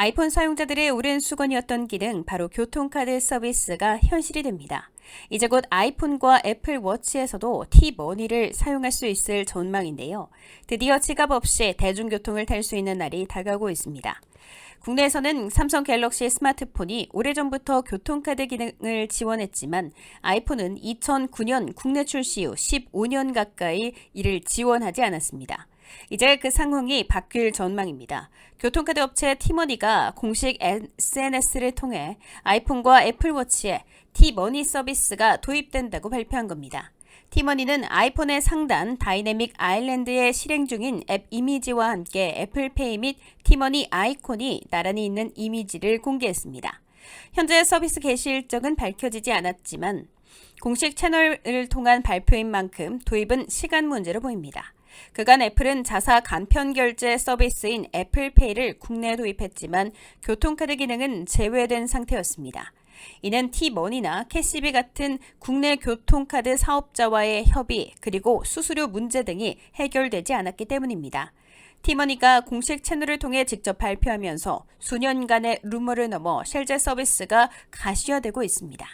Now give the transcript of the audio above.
아이폰 사용자들의 오랜 수건이었던 기능 바로 교통카드 서비스가 현실이 됩니다. 이제 곧 아이폰과 애플 워치에서도 T머니를 사용할 수 있을 전망인데요. 드디어 지갑 없이 대중교통을 탈 수 있는 날이 다가오고 있습니다. 국내에서는 삼성 갤럭시 스마트폰이 오래전부터 교통카드 기능을 지원했지만 아이폰은 2009년 국내 출시 후 15년 가까이 이를 지원하지 않았습니다. 이제 그 상황이 바뀔 전망입니다. 교통카드 업체 티머니가 공식 SNS를 통해 아이폰과 애플워치에 티머니 서비스가 도입된다고 발표한 겁니다. 티머니는 아이폰의 상단 다이내믹 아일랜드에 실행 중인 앱 이미지와 함께 애플페이 및 티머니 아이콘이 나란히 있는 이미지를 공개했습니다. 현재 서비스 개시 일정은 밝혀지지 않았지만 공식 채널을 통한 발표인 만큼 도입은 시간 문제로 보입니다. 그간 애플은 자사 간편 결제 서비스인 애플페이를 국내에 도입했지만 교통카드 기능은 제외된 상태였습니다. 이는 T머니나 캐시비 같은 국내 교통카드 사업자와의 협의 그리고 수수료 문제 등이 해결되지 않았기 때문입니다. 티머니가 공식 채널을 통해 직접 발표하면서 수년간의 루머를 넘어 실제 서비스가 가시화되고 있습니다.